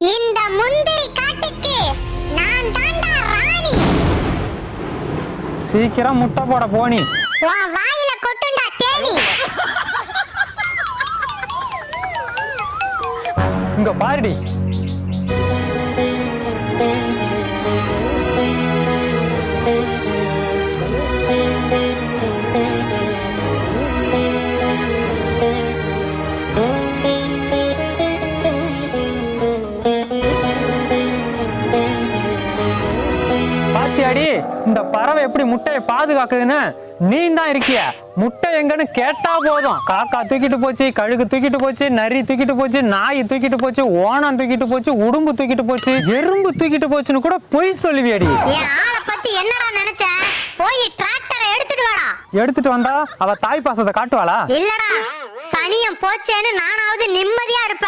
இந்த முந்திரி காட்டுக்கு நான் தாண்டா ராணி. சீக்கிரம் முட்டை போட போனி. உன் வாயில கொட்டுண்டா தேனி. இங்க பாருடி. பாத்தியாடி இந்த பறவை எப்படி முட்டையை பாதுகாக்குதுன்னு நீ தான் இருக்கிய. முட்டை எங்கன்னு கேட்டா போதும். காக்கா தூக்கிட்டு போச்சு கழுகு தூக்கிட்டு போச்சு நரி தூக்கிட்டு போச்சு நாய் தூக்கிட்டு போச்சு ஓணம் தூக்கிட்டு போச்சு உடும்பு தூக்கிட்டு போச்சு எறும்பு தூக்கிட்டு போச்சுன்னு கூட பொய் சொல்லுவியடி. என்னடா நினைச்ச? போய் டிராக்டரை எடுத்துட்டு வாடா. எடுத்துட்டு வந்தா அவ தாய் பாசத்தை காட்டுவாளா? இல்லடா சனியம் போச்சேன்னு நானாவது நிம்மதியா இருப்பேன்.